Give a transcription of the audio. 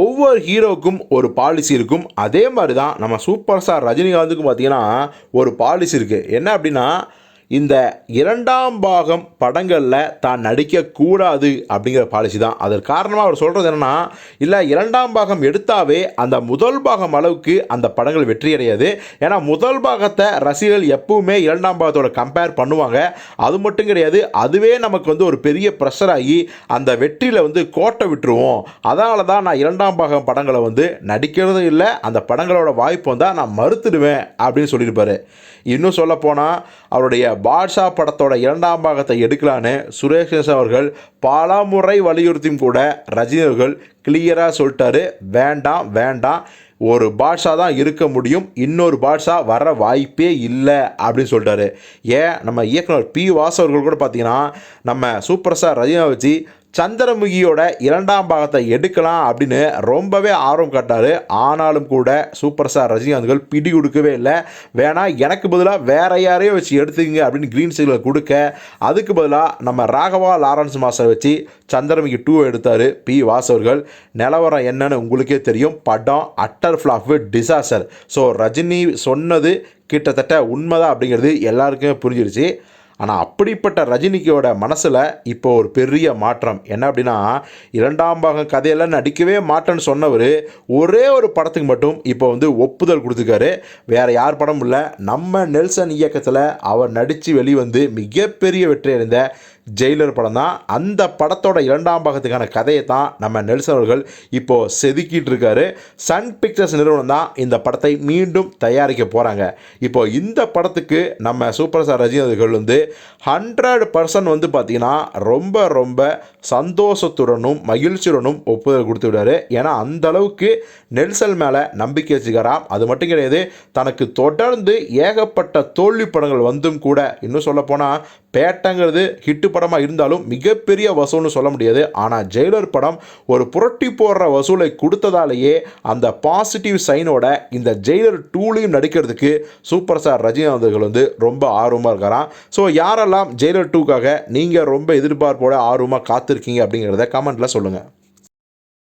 ஒவ்வொரு ஹீரோவுக்கும் ஒரு பாலிசி இருக்கும். அதே மாதிரி தான் நம்ம சூப்பர் ஸ்டார் ரஜினிகாந்துக்கும் பார்த்தீங்கன்னா ஒரு பாலிசி இருக்குது என்ன அப்படின்னா இந்த இரண்டாம் பாகம் படங்களில் தான் நடிக்கக்கூடாது அப்படிங்கிற பாலிசி தான். அதற்கு காரணமாக அவர் சொல்கிறது என்னென்னா இல்லை இரண்டாம் பாகம் எடுத்தாவே அந்த முதல் பாகம் அளவுக்கு அந்த படங்கள் வெற்றி அடையாது ஏன்னா முதல் பாகத்தை ரசிகர்கள் எப்பவுமே இரண்டாம் பாகத்தோட கம்பேர் பண்ணுவாங்க. அது மட்டும் கிடையாது அதுவே நமக்கு வந்து ஒரு பெரிய ப்ரெஷர் ஆகி அந்த வெற்றியில் வந்து கோட்டை விட்டுருவோம். அதனால தான் நான் இரண்டாம் பாகம் படங்களை வந்து நடிக்கிறதும் இல்லை அந்த படங்களோட வாய்ப்பு வந்தால் நான் மறுத்துடுவேன் அப்படின்னு சொல்லியிருப்பார். இன்னும் சொல்லப்போனால் அவருடைய பாட்ஷா படத்தோட இரண்டாம் பாகத்தை எடுக்கலான்னு சுரேஷ் அவர்கள் பல முறை வலியுறுத்தியும் கூட ரஜினிகள் கிளியராக சொல்லிட்டாரு. வேண்டாம் வேண்டாம். ஒரு பாட்ஷா தான் இருக்க முடியும். இன்னொரு பாட்ஷா வர வாய்ப்பே இல்லை அப்படின்னு சொல்லிட்டாரு. ஏன்? நம்ம இயக்குனர் பி வாசு அவர்கள் கூட பார்த்தீங்கன்னா நம்ம சூப்பர் ஸ்டார் ரஜினா வச்சு சந்திரமுகியோட இரண்டாம் பாகத்தை எடுக்கலாம் அப்படின்னு ரொம்பவே ஆர்வம் காட்டார் ஆனாலும் கூட சூப்பர் ஸ்டார் ரஜினிகாந்த்கள் பிடி கொடுக்கவே இல்லை. வேணா எனக்கு பதிலாக வேற யாரையும் வச்சு எடுத்துக்கங்க அப்படின்னு க்ரீன் சிக்னல் கொடுக்க அதுக்கு பதிலாக நம்ம ராகவா லாரன்ஸ் மாஸ்டர் வச்சு சந்திரமுகி டூ எடுத்தார் பி வாசவர்கள் நிலவரம் என்னன்னு உங்களுக்கே தெரியும். படம் utter flop disaster so Rajini சொன்னது கிட்டத்தட்ட உண்மைதான் அப்படிங்கிறது எல்லாருக்குமே புரிஞ்சிருச்சு. ஆனால் அப்படிப்பட்ட ரஜினிக்கோட மனசில் இப்போ ஒரு பெரிய மாற்றம். என்ன அப்படின்னா இரண்டாம் பாகம் கதையெல்லாம் நடிக்கவே மாட்டேன்னு சொன்னவர் ஒரே ஒரு படத்துக்கு மட்டும் இப்போ வந்து ஒப்புதல் கொடுத்துருக்காரு. வேறு யார் படமும் இல்லை நம்ம நெல்சன் இயக்கத்தில் அவர் நடித்து வெளிவந்து மிகப்பெரிய வெற்றி அடைந்த ஜெயிலர் படம் தான் அந்த படத்தோட இரண்டாம் பாகத்துக்கான கதையை தான் நம்ம நெல்சன் அவர்கள் இப்போது செதுக்கிட்டு இருக்காரு சன் பிக்சர்ஸ் நிறுவனம் தான் இந்த படத்தை மீண்டும் தயாரிக்க போகிறாங்க இப்போ இந்த படத்துக்கு நம்ம சூப்பர் ஸ்டார் ரஜினி அவர்கள் வந்து ஹண்ட்ரட் பர்சன்ட் வந்து பார்த்திங்கன்னா ரொம்ப ரொம்ப சந்தோஷத்துடனும் மகிழ்ச்சியுடனும் ஒப்புதல் கொடுத்து விடாரு ஏன்னா அந்த அளவுக்கு நெல்சன் மேலே நம்பிக்கை வச்சுக்கிறாராம் அது மட்டும் கிடையாது தனக்கு தொடர்ந்து ஏகப்பட்ட தோல்வி படங்கள் வந்தும் கூட இன்னும் சொல்லப்போனால் பேட்டங்கிறது ஹிட்டு படமாக இருந்தாலும் மிகப்பெரிய வசூல்னு சொல்ல முடியாது. ஆனால் ஜெயிலர் படம் ஒரு புரட்டி போடுற வசூலை கொடுத்ததாலேயே அந்த பாசிட்டிவ் சைனோட இந்த ஜெயிலர் டூலையும் நடிக்கிறதுக்கு சூப்பர் ஸ்டார் ரஜினிகாந்த்கள் வந்து ரொம்ப ஆர்வமாக இருக்கிறான் ஸோ யாரெல்லாம் ஜெயிலர் டூக்காக நீங்கள் ரொம்ப எதிர்பார்ப்போட ஆர்வமாக காத்திருக்கீங்க அப்படிங்கிறத கமெண்ட்டில் சொல்லுங்கள்